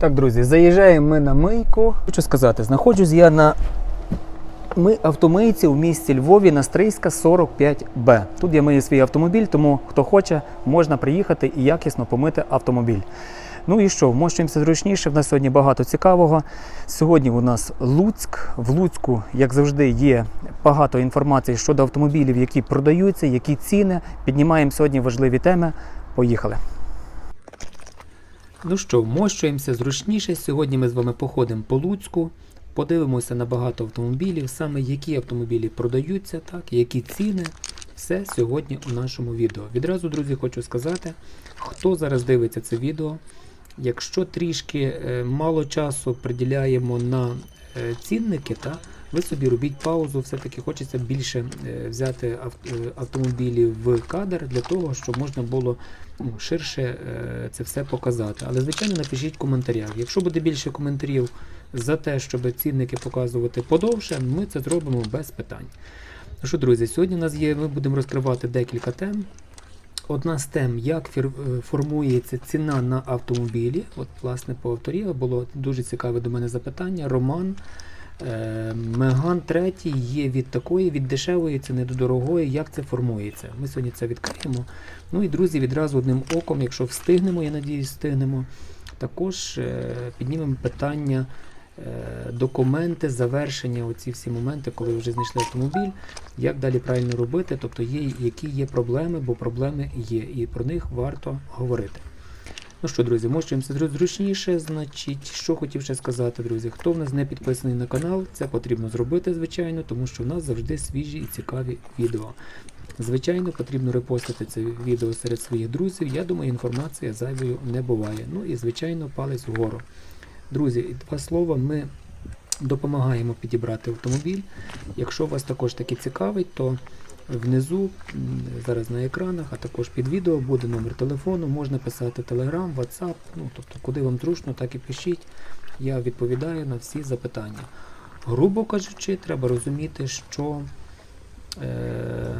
Так, друзі, заїжджаємо ми на мийку. Хочу сказати, знаходжусь я на ми автомийці в місті Львові на Стрийська 45Б. Тут я мию свій автомобіль, тому хто хоче, можна приїхати і якісно помити автомобіль. Ну і що, вмощуємося зручніше. В нас сьогодні багато цікавого. Сьогодні у нас Луцьк. В Луцьку, як завжди, є багато інформації щодо автомобілів, які продаються, які ціни. Піднімаємо сьогодні важливі теми. Поїхали. Ну що, вмощуємося зручніше. Сьогодні ми з вами походимо по Луцьку, подивимося на багато автомобілів, саме які автомобілі продаються, так, які ціни. Все сьогодні у нашому відео. Відразу, друзі, хочу сказати, хто зараз дивиться це відео. Якщо трішки е, мало часу приділяємо на е, цінники, та, ви собі робіть паузу, все-таки хочеться більше е, взяти ав- автомобілів в кадр для того, щоб можна було ну, ширше е, це все показати. Але, звичайно, напишіть в коментарях. Якщо буде більше коментарів за те, щоб цінники показувати подовше, ми це зробимо без питань. Ну що, друзі, сьогодні у нас є, ми будемо розкривати декілька тем. Одна з тем, як е, формується ціна на автомобілі. От, власне, по авторі було дуже цікаве до мене запитання. Роман. Е, Меган 3 є від такої, від дешевої ціни до дорогої. Як це формується? Ми сьогодні це відкриємо. Ну і друзі, відразу одним оком, якщо встигнемо, я надіюсь, встигнемо. Також е, піднімемо питання е, документи, завершення, оці всі моменти, коли вже знайшли автомобіль, як далі правильно робити, тобто є, які є проблеми, бо проблеми є, і про них варто говорити. Ну що, друзі, зру- зручніше. Значить, що хотів ще сказати, друзі, хто в нас не підписаний на канал, це потрібно зробити, звичайно, тому що в нас завжди свіжі і цікаві відео. Звичайно, потрібно репостити це відео серед своїх друзів. Я думаю, інформація зайвою не буває. Ну і, звичайно, палець вгору. Друзі, два слова, ми допомагаємо підібрати автомобіль. Якщо вас також таки цікавить, то внизу, зараз на екранах, а також під відео буде номер телефону, можна писати Telegram, WhatsApp, ну тобто куди вам зручно, так і пишіть. Я відповідаю на всі запитання. Грубо кажучи, треба розуміти, що е,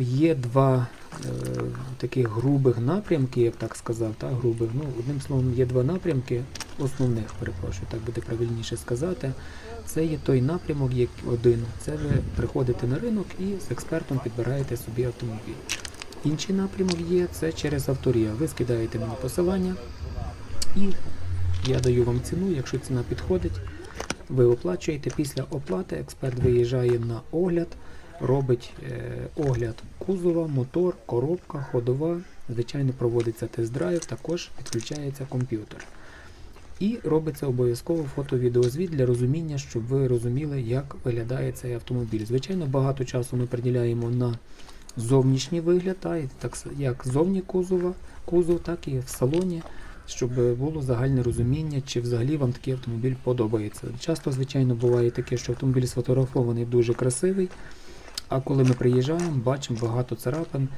є два е, таких грубих напрямки, я б так сказав, та, грубих. Ну, одним словом, є два напрямки основних, перепрошую, так буде правильніше сказати. Це є той напрямок, як один. Це ви приходите на ринок і з експертом підбираєте собі автомобіль. Інший напрямок є це через авторія. Ви скидаєте мені посилання і я даю вам ціну, якщо ціна підходить, ви оплачуєте. Після оплати експерт виїжджає на огляд, робить е, огляд кузова, мотор, коробка, ходова. Звичайно, проводиться тест-драйв, також підключається комп'ютер. І робиться обов'язково фото-відеозвіт для розуміння, щоб ви розуміли, як виглядає цей автомобіль. Звичайно, багато часу ми приділяємо на зовнішній вигляд, та, так, як зовні кузова, кузов, так і в салоні, щоб було загальне розуміння, чи взагалі вам такий автомобіль подобається. Часто, звичайно, буває таке, що автомобіль сфотографований дуже красивий, а коли ми приїжджаємо, бачимо багато царапин,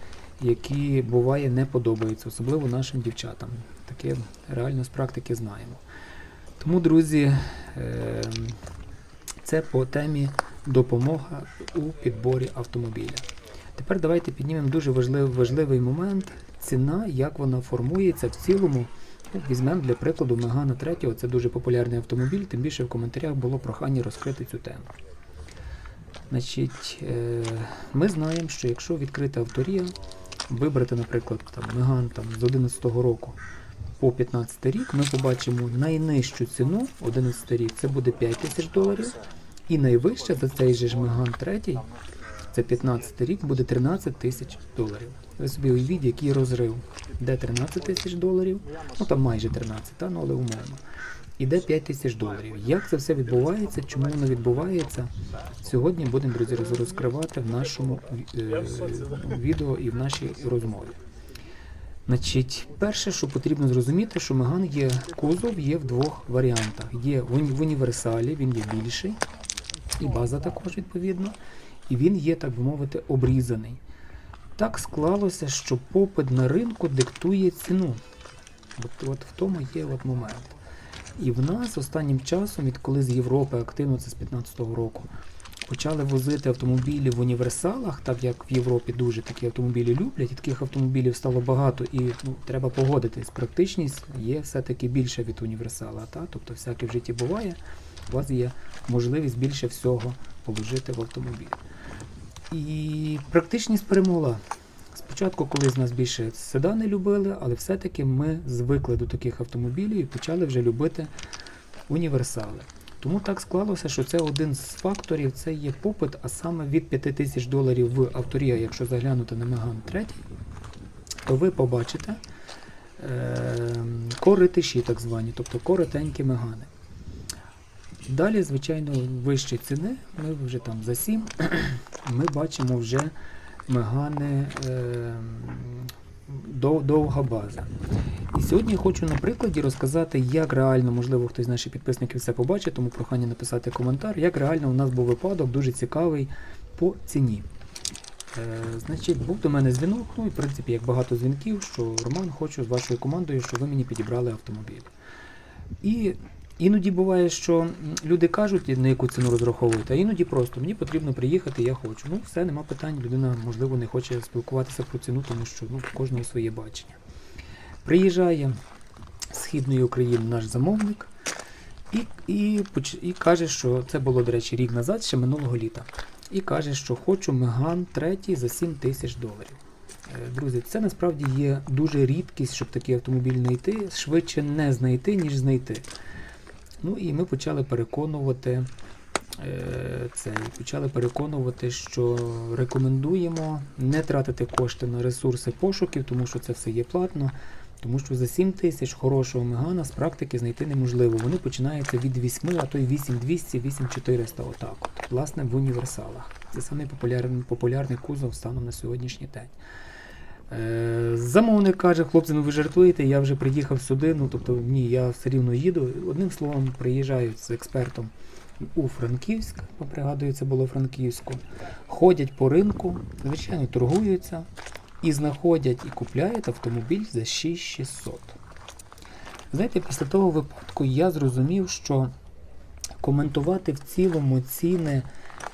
які буває не подобаються, особливо нашим дівчатам. Таке реально з практики знаємо. Тому, друзі, е, це по темі допомога у підборі автомобіля. Тепер давайте піднімемо дуже важливий, важливий момент. Ціна, як вона формується в цілому. Ну, Візьмемо для прикладу Мегана 3, це дуже популярний автомобіль, тим більше в коментарях було прохання розкрити цю тему. Значить, е, ми знаємо, що якщо відкрити авторія, вибрати, наприклад, там, Меган там, з 11 року по 15 рік, ми побачимо найнижчу ціну 11 рік це буде 5 тисяч доларів, і найвища за цей же ж Меган 3, це 15 рік, буде 13 тисяч доларів. Ви собі уявіть, який розрив. Де 13 тисяч доларів, ну там майже 13, та, ну, але умовно. Іде 5 тисяч доларів. Як це все відбувається, чому воно відбувається? Сьогодні будемо друзі розкривати в нашому е, відео і в нашій розмові. Значить, перше, що потрібно зрозуміти, що Меган є кузов є в двох варіантах. Є в, універсалі, він є більший, і база також відповідно, і він є, так би мовити, обрізаний. Так склалося, що попит на ринку диктує ціну. От, от в тому є от момент. І в нас останнім часом, відколи з Європи активно, це з 15-го року, почали возити автомобілі в універсалах, так як в Європі дуже такі автомобілі люблять, і таких автомобілів стало багато, і ну, треба погодитись. Практичність є все-таки більше від універсала. Та? Тобто всяке в житті буває, у вас є можливість більше всього положити в автомобіль. І практичність перемогла. Спочатку, коли з нас більше седани любили, але все-таки ми звикли до таких автомобілів і почали вже любити універсали. Тому так склалося, що це один з факторів, це є попит, а саме від 5 тисяч доларів в авторія, якщо заглянути на Меган 3, то ви побачите е- коритиші так звані, тобто коротенькі мегани. Далі, звичайно, вищі ціни, ми вже там за 7, ми бачимо вже мегани е- довга база. І сьогодні я хочу на прикладі розказати, як реально, можливо, хтось з наших підписників це побачить, тому прохання написати коментар, як реально у нас був випадок дуже цікавий по ціні. Е, значить, був до мене дзвінок, ну і в принципі, як багато дзвінків, що Роман, хочу з вашою командою, щоб ви мені підібрали автомобіль. І іноді буває, що люди кажуть, на яку ціну розраховують, а іноді просто мені потрібно приїхати, я хочу. Ну, все, нема питань. Людина, можливо, не хоче спілкуватися про ціну, тому що ну, кожного своє бачення. Приїжджає з Східної України наш замовник і, і, і каже, що це було, до речі, рік назад, ще минулого літа. І каже, що хочу Меган 3 за 7 тисяч доларів. Е, Друзі, це насправді є дуже рідкість, щоб такий автомобіль знайти. Швидше не знайти, ніж знайти. Ну і ми почали переконувати е, це, почали переконувати, що рекомендуємо не тратити кошти на ресурси пошуків, тому що це все є платно. Тому що за 7 тисяч хорошого мегана з практики знайти неможливо. Вони починаються від 8, а то й 8200, 8400, отак от. Власне, в універсалах. Це самий популярний, популярний кузов станом на сьогоднішній день. Е, замовник каже, хлопці, ну ви жартуєте, я вже приїхав сюди, ну тобто ні, я все рівно їду. Одним словом, приїжджають з експертом у Франківськ, пригадую, це було Франківську, ходять по ринку, звичайно, торгуються і знаходять і купляють автомобіль за 6600. Знаєте, після того випадку я зрозумів, що коментувати в цілому ціни,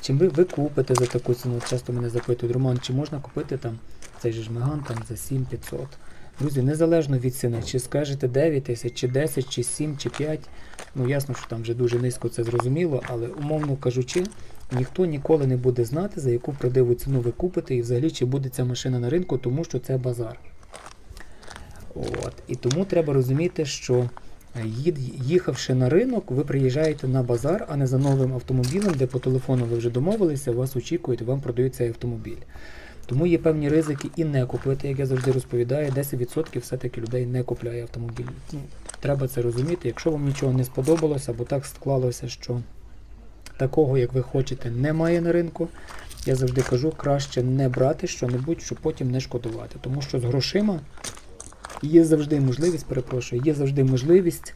чим ви, ви купите за таку ціну. Часто мене запитують, Роман, чи можна купити там цей же Меган там за 7500. Друзі, незалежно від ціни, чи скажете 9 тисяч, чи 10, чи 7, чи 5. Ну ясно, що там вже дуже низько це зрозуміло, але умовно кажучи, ніхто ніколи не буде знати, за яку правдиву ціну ви купите і взагалі чи буде ця машина на ринку, тому що це базар. От. І тому треба розуміти, що е, їхавши на ринок, ви приїжджаєте на базар, а не за новим автомобілем, де по телефону ви вже домовилися, вас очікують, вам продають цей автомобіль. Тому є певні ризики і не купити, як я завжди розповідаю, 10% все-таки людей не купляє автомобіль. Ну, треба це розуміти. Якщо вам нічого не сподобалося, або так склалося, що такого, як ви хочете, немає на ринку, я завжди кажу, краще не брати що-небудь, щоб потім не шкодувати. Тому що з грошима є завжди можливість, перепрошую, є завжди можливість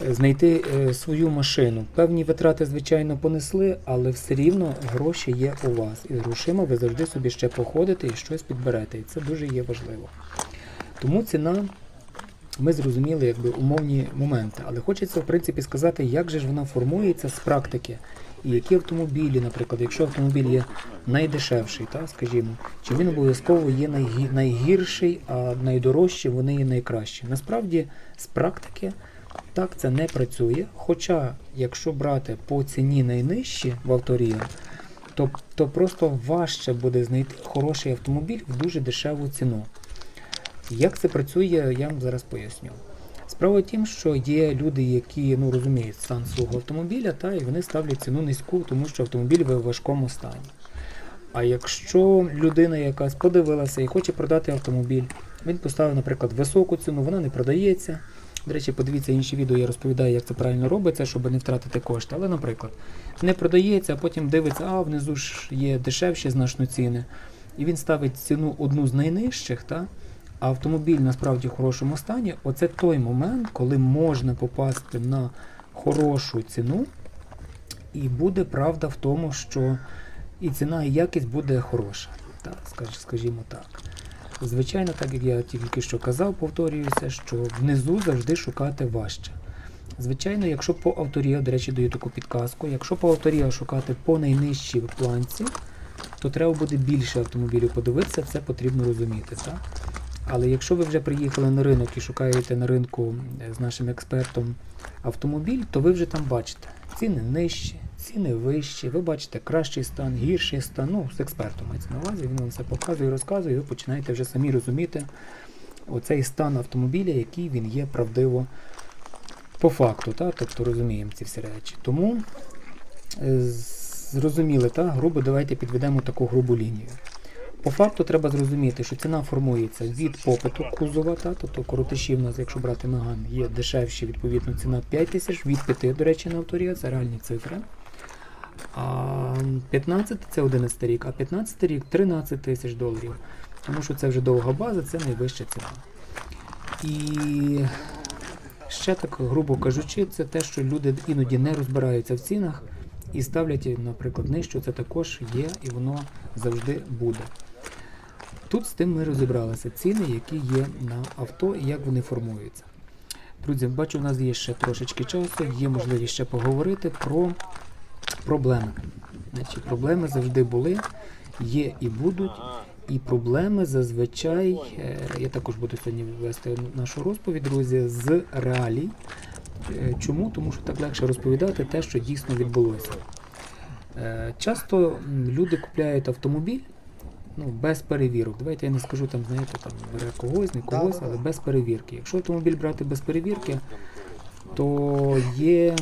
знайти е, свою машину. Певні витрати, звичайно, понесли, але все рівно гроші є у вас. І з грошима ви завжди собі ще походите і щось підберете. І це дуже є важливо. Тому ціна, ми зрозуміли якби умовні моменти. Але хочеться, в принципі, сказати, як же ж вона формується з практики. І які автомобілі, наприклад, якщо автомобіль є найдешевший, та, скажімо, чи він обов'язково є найгі- найгірший, а найдорожчі вони є найкращі. Насправді, з практики так це не працює. Хоча, якщо брати по ціні найнижчі в авторія, то, то просто важче буде знайти хороший автомобіль в дуже дешеву ціну. Як це працює, я вам зараз поясню. Справа в тім, що є люди, які ну, розуміють стан свого автомобіля, та, і вони ставлять ціну низьку, тому що автомобіль в важкому стані. А якщо людина якась подивилася і хоче продати автомобіль, він поставив, наприклад, високу ціну, вона не продається. До речі, подивіться інші відео, я розповідаю, як це правильно робиться, щоб не втратити кошти. Але, наприклад, не продається, а потім дивиться, а внизу ж є дешевші значно ціни. І він ставить ціну одну з найнижчих, та, а автомобіль насправді в хорошому стані. Оце той момент, коли можна попасти на хорошу ціну, і буде правда в тому, що і ціна, і якість буде хороша. Так, скажімо так. Звичайно, так як я тільки що казав, повторююся, що внизу завжди шукати важче. Звичайно, якщо по авторіо, до речі, даю таку підказку, якщо по авторіо шукати по найнижчій планці, то треба буде більше автомобілів подивитися, це потрібно розуміти. Так? Але якщо ви вже приїхали на ринок і шукаєте на ринку е, з нашим експертом автомобіль, то ви вже там бачите ціни нижчі, ціни вищі, ви бачите кращий стан, гірший стан. Ну, з експертом мається на увазі, він вам все показує, розказує, і ви починаєте вже самі розуміти оцей стан автомобіля, який він є правдиво по факту, та? тобто розуміємо ці всі речі. Тому е, зрозуміли, та? грубо давайте підведемо таку грубу лінію. По факту треба зрозуміти, що ціна формується від попиту кузова, та, тобто коротиші в нас, якщо брати Меган, є дешевші, відповідно, ціна 5 тисяч, від 5, до речі, на авторія, це реальні цифри. А 15 це 11 рік, а 15 рік 13 тисяч доларів. Тому що це вже довга база, це найвища ціна. І ще так, грубо кажучи, це те, що люди іноді не розбираються в цінах і ставлять, наприклад, нижче, це також є і воно завжди буде. Тут з тим ми розібралися ціни, які є на авто і як вони формуються. Друзі, бачу, у нас є ще трошечки часу, є можливість ще поговорити про проблеми. Значить, Проблеми завжди були, є і будуть. І проблеми зазвичай, е, я також буду сьогодні вести нашу розповідь, друзі, з реалій. Е, Чому? Тому що так легше розповідати те, що дійсно відбулося. Е, Часто люди купляють автомобіль ну, без перевірок. Давайте я не скажу там, знаєте, там бере когось, не когось, але без перевірки. Якщо автомобіль брати без перевірки, то є,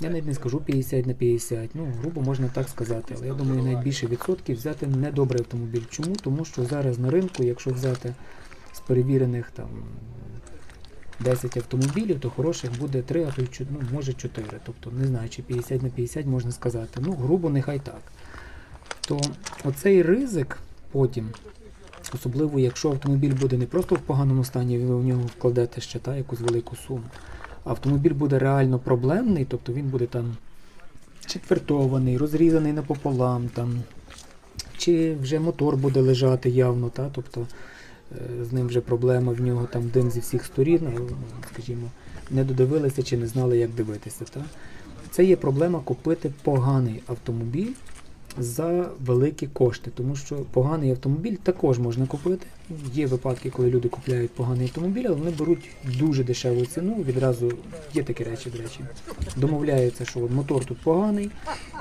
я навіть не скажу 50 на 50, ну, грубо можна так сказати, але я думаю, навіть більше відсотків взяти недобрий автомобіль. Чому? Тому що зараз на ринку, якщо взяти з перевірених там 10 автомобілів, то хороших буде 3, а то ну, може 4. Тобто не знаю, чи 50 на 50 можна сказати. Ну, грубо нехай так. То оцей ризик потім, особливо якщо автомобіль буде не просто в поганому стані, ви в нього вкладете ще та, якусь велику суму. Автомобіль буде реально проблемний, тобто він буде там четвертований, розрізаний напополам, там, чи вже мотор буде лежати явно, та, тобто е, з ним вже проблема, в нього там дим зі всіх сторін, е, скажімо, не додивилися чи не знали, як дивитися. Та? Це є проблема купити поганий автомобіль за великі кошти, тому що поганий автомобіль також можна купити. Є випадки, коли люди купляють поганий автомобіль, але вони беруть дуже дешеву ціну. Відразу є такі речі, до речі. Домовляються, що от мотор тут поганий,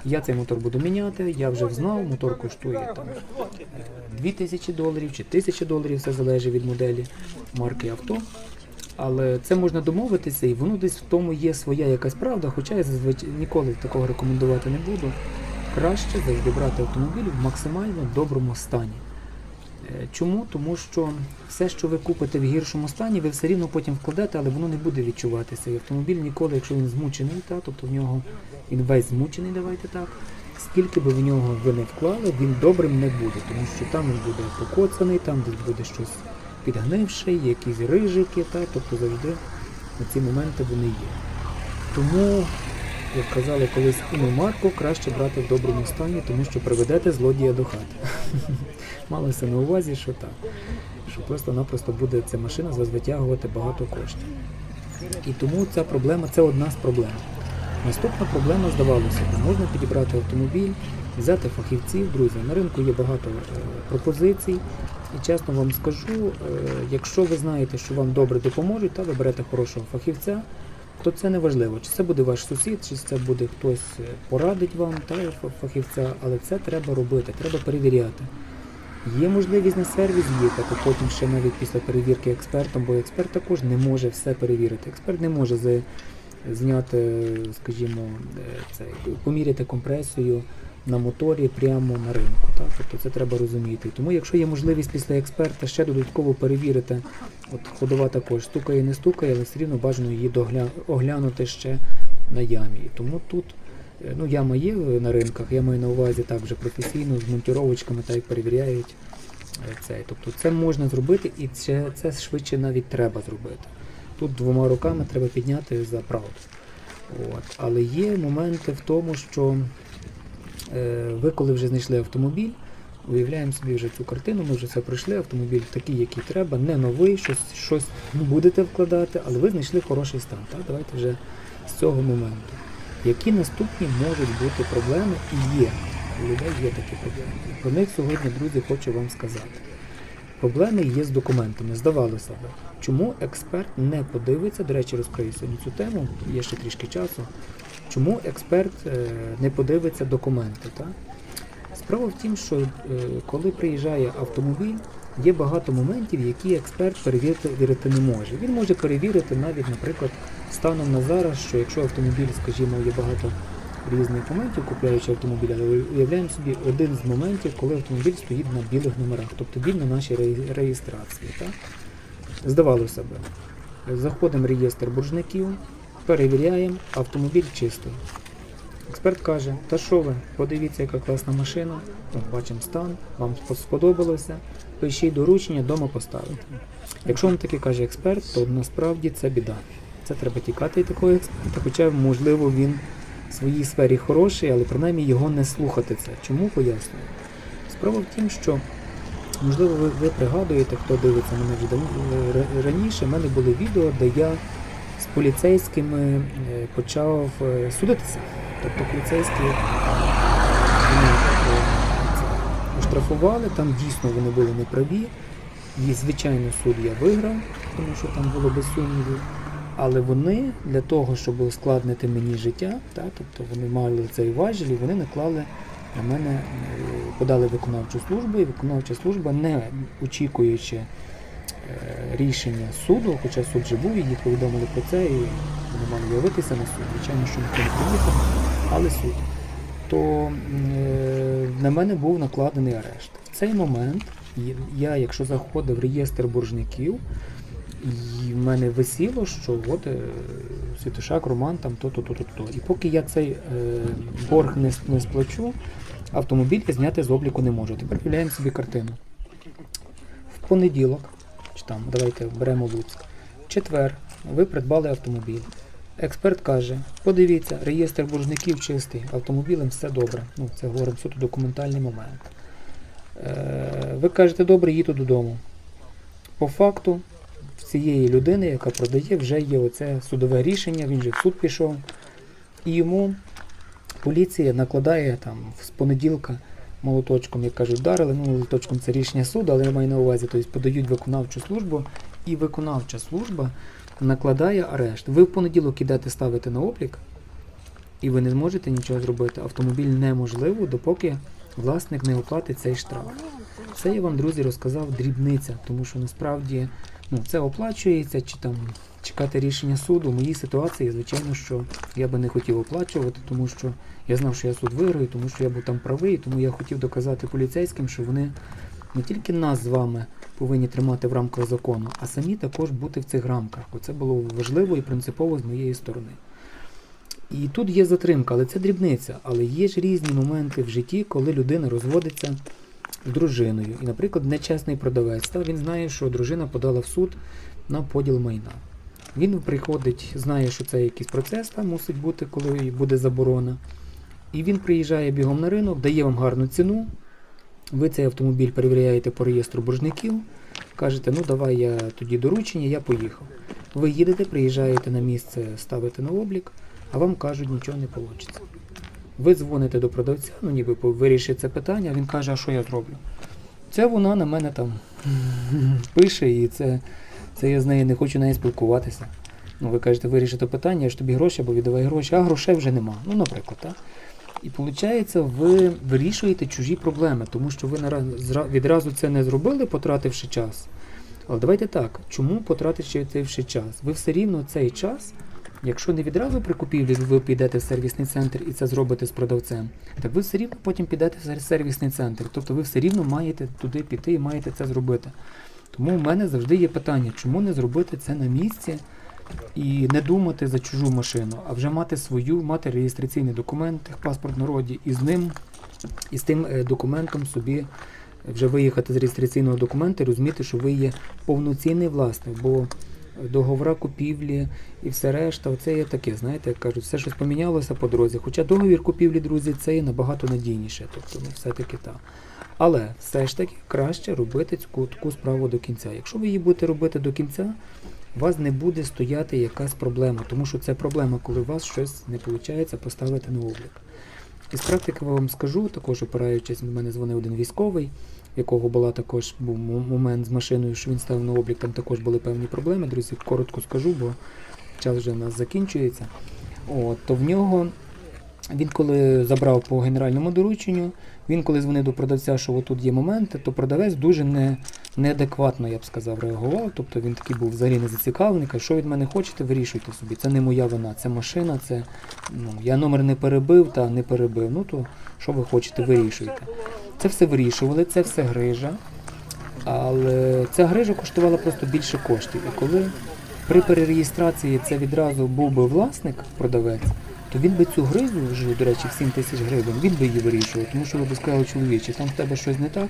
я цей мотор буду міняти, я вже знав, мотор коштує там е, 2000 доларів чи 1000 доларів, все залежить від моделі марки авто. Але це можна домовитися, і воно десь в тому є своя якась правда, хоча я зазвичай ніколи такого рекомендувати не буду. Краще завжди брати автомобіль в максимально доброму стані. Е, Чому? Тому що все, що ви купите в гіршому стані, ви все рівно потім вкладете, але воно не буде відчуватися. І автомобіль ніколи, якщо він змучений, та, тобто в нього він весь змучений, давайте так. Скільки би в нього ви не вклали, він добрим не буде, тому що там він буде покоцаний, там десь буде щось підгнивше, якісь рижики, та, тобто завжди на ці моменти вони є. Тому, як казали колись іномарку, краще брати в доброму стані, тому що приведете злодія до хати. Малося на увазі, що так. Що просто-напросто буде ця машина витягувати багато коштів. І тому ця проблема це одна з проблем. Наступна проблема, здавалося, можна підібрати автомобіль, взяти фахівців, друзі. На ринку є багато е, пропозицій. І чесно вам скажу, е, якщо ви знаєте, що вам добре допоможуть, та ви берете хорошого фахівця, то це не важливо, чи це буде ваш сусід, чи це буде хтось е, порадить вам та фахівця, але це треба робити, треба перевіряти. Є можливість на сервіс їхати, потім ще навіть після перевірки експертом, бо експерт також не може все перевірити. Експерт не може зняти, скажімо, е, це, поміряти компресію на моторі прямо на ринку. Так? Тобто це треба розуміти. Тому якщо є можливість після експерта ще додатково перевірити, от ходова також стукає, не стукає, але все рівно бажано її догля... оглянути ще на ямі. Тому тут е, ну, яма є на ринках, я маю на увазі так професійно, з монтіровочками так як перевіряють. е, Цей. Тобто це можна зробити і це, це швидше навіть треба зробити. Тут двома руками треба підняти за правду. От. Але є моменти в тому, що ви коли вже знайшли автомобіль, уявляємо собі вже цю картину, ми вже все пройшли, автомобіль такий, який треба, не новий, щось, щось будете вкладати, але ви знайшли хороший стан. Так? Давайте вже з цього моменту. Які наступні можуть бути проблеми і є. У людей є такі проблеми. Про них сьогодні, друзі, хочу вам сказати. Проблеми є з документами, здавалося б. Чому експерт не подивиться, до речі, розкрию сьогодні цю тему, є ще трішки часу. Чому експерт е, не подивиться документи? Так? Справа в тім, що е, коли приїжджає автомобіль, є багато моментів, які експерт перевірити вірити не може. Він може перевірити навіть, наприклад, станом на зараз, що якщо автомобіль, скажімо, є багато різних моментів, купляючи автомобіль, але уявляємо собі один з моментів, коли автомобіль стоїть на білих номерах, тобто він на нашій реєстрації. Так? Здавалося б, заходимо в реєстр боржників, перевіряємо, автомобіль чистий. Експерт каже, та що ви, подивіться, яка класна машина, бачимо стан, вам сподобалося, пишіть доручення, вдома поставити. Якщо вам таки каже експерт, то насправді це біда. Це треба тікати такого експерта, хоча, можливо, він в своїй сфері хороший, але принаймні його не слухати це. Чому пояснюю? Справа в тім, що можливо ви, ви пригадуєте, хто дивиться мене вже раніше, в мене були відео, де я з поліцейськими е, почав е, судитися. Тобто поліцейські е, оштрафували, там дійсно вони були неправі. І, звичайно, суд я виграв, тому що там було без сумнівів. Але вони для того, щоб ускладнити мені життя, та, тобто вони мали цей важіль, і вони наклали на мене, подали виконавчу службу, і виконавча служба, не очікуючи рішення суду, хоча суд вже був, їх повідомили про це, і вони мали з'явитися на суд. Звичайно, що ніхто не приїхав, але суд. То е, на мене був накладений арешт. В цей момент я, якщо заходив в реєстр боржників, і в мене висіло, що от е, Святошак, Роман там то-то, то-то, то. І поки я цей е, борг не, не сплачу, автомобіль зняти з обліку не можу. Тепер уявляємо собі картину. В понеділок, чи там, давайте беремо Луцьк, четвер ви придбали автомобіль. Експерт каже, подивіться, реєстр боржників чистий, автомобілем все добре. Ну, це говоримо суто документальний момент. Е, ви кажете, добре, їду додому. По факту, в цієї людини, яка продає, вже є оце судове рішення, він же в суд пішов. І йому поліція накладає там з понеділка молоточком, як кажуть, вдарили. Ну, молоточком це рішення суду, але я маю на увазі, тобто подають виконавчу службу, і виконавча служба накладає арешт. Ви в понеділок ідете ставити на облік, і ви не зможете нічого зробити. Автомобіль неможливо, допоки власник не оплатить цей штраф. Це я вам, друзі, розказав дрібниця, тому що насправді ну, це оплачується, чи там чекати рішення суду. В моїй ситуації, звичайно, що я би не хотів оплачувати, тому що я знав, що я суд виграю, тому що я був там правий, тому я хотів доказати поліцейським, що вони не тільки нас з вами повинні тримати в рамках закону, а самі також бути в цих рамках. Оце було важливо і принципово з моєї сторони. І тут є затримка, але це дрібниця. Але є ж різні моменти в житті, коли людина розводиться з дружиною. І, наприклад, нечесний продавець, та, він знає, що дружина подала в суд на поділ майна. Він приходить, знає, що це якийсь процес там мусить бути, коли буде заборона. І він приїжджає бігом на ринок, дає вам гарну ціну. Ви цей автомобіль перевіряєте по реєстру боржників, кажете, ну давай я тоді доручення, я поїхав. Ви їдете, приїжджаєте на місце, ставите на облік, а вам кажуть, нічого не вийде. Ви дзвоните до продавця, ну ніби вирішить це питання, він каже, а що я зроблю? Це вона на мене там пише, і це, це я з нею не хочу нею спілкуватися. Ну, ви кажете, вирішите питання, я ж тобі гроші або віддавай гроші, а грошей вже нема. Ну, наприклад, так? І виходить, ви вирішуєте чужі проблеми, тому що ви відразу це не зробили, потративши час. Але давайте так, чому потративши час? Ви все рівно цей час, якщо не відразу при купівлі ви підете в сервісний центр і це зробите з продавцем, так ви все рівно потім підете в сервісний центр. Тобто ви все рівно маєте туди піти і маєте це зробити. Тому в мене завжди є питання, чому не зробити це на місці і не думати за чужу машину, а вже мати свою, мати реєстраційний документ, паспорт народі, і з ним, і з тим е, документом собі вже виїхати з реєстраційного документу і розуміти, що ви є повноцінний власник, бо договора купівлі і все решта, це є таке, знаєте, як кажуть, все щось помінялося по дорозі. Хоча договір купівлі, друзі, це є набагато надійніше, тобто ну, все-таки так. Але все ж таки краще робити таку, таку справу до кінця. Якщо ви її будете робити до кінця, у вас не буде стояти якась проблема, тому що це проблема, коли у вас щось не виходить поставити на облік. Із практики вам скажу, також опираючись, до мене дзвонив один військовий, в якого була також був момент з машиною, що він став на облік, там також були певні проблеми. Друзі, коротко скажу, бо час вже у нас закінчується. От, то в нього він коли забрав по генеральному дорученню, він коли дзвонив до продавця, що отут є моменти, то продавець дуже не, неадекватно, я б сказав, реагував. Тобто він такий був взагалі не зацікавлений, каже, що від мене хочете, вирішуйте собі. Це не моя вина, це машина, це ну, я номер не перебив та не перебив. Ну то що ви хочете, вирішуйте. Це все вирішували, це все грижа. Але ця грижа коштувала просто більше коштів. І коли при перереєстрації це відразу був би власник, продавець, то він би цю гризу, вже, до речі, в 7 тисяч гривень, він би її вирішував, тому що ви б сказали, чоловіче, там в тебе щось не так,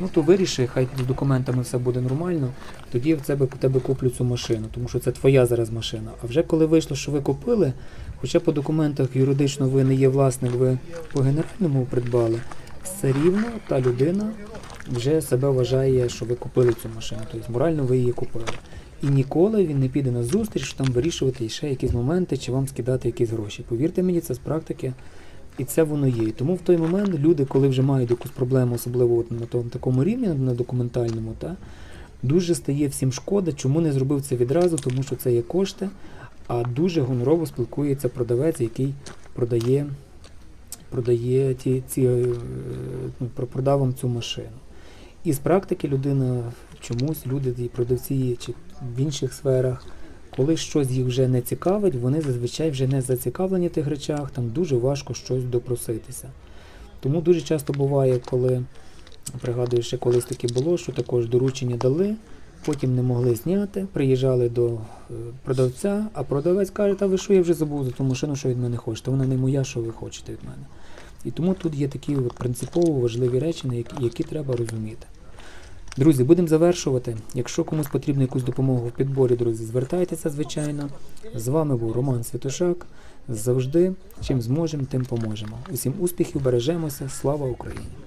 ну то виріши, хай з документами все буде нормально, тоді в тебе, в тебе куплю цю машину, тому що це твоя зараз машина. А вже коли вийшло, що ви купили, хоча по документах юридично ви не є власник, ви по генеральному придбали, все рівно та людина вже себе вважає, що ви купили цю машину, тобто морально ви її купили. І ніколи він не піде на зустріч, що там вирішувати ще якісь моменти чи вам скидати якісь гроші. Повірте мені, це з практики, і це воно є. І тому в той момент люди, коли вже мають якусь проблему, особливо от на тому такому рівні, на документальному, та, дуже стає всім шкода, чому не зробив це відразу, тому що це є кошти, а дуже гонорово спілкується продавець, який продає, продає ті, ці, е, ну, продав вам цю машину. І з практики людина чомусь, люди, і продавці чи в інших сферах, коли щось їх вже не цікавить, вони зазвичай вже не зацікавлені в тих речах, там дуже важко щось допроситися. Тому дуже часто буває, коли, пригадую, ще колись таке було, що також доручення дали, потім не могли зняти, приїжджали до е, продавця, а продавець каже, та ви що, я вже забув за ту машину, що від мене хочете, вона не моя, що ви хочете від мене. І тому тут є такі от принципово важливі речі, які, які треба розуміти. Друзі, будемо завершувати. Якщо комусь потрібна якусь допомогу в підборі, друзі, звертайтеся, звичайно. З вами був Роман Святошак. Завжди чим зможемо, тим поможемо. Усім успіхів, бережемося. Слава Україні!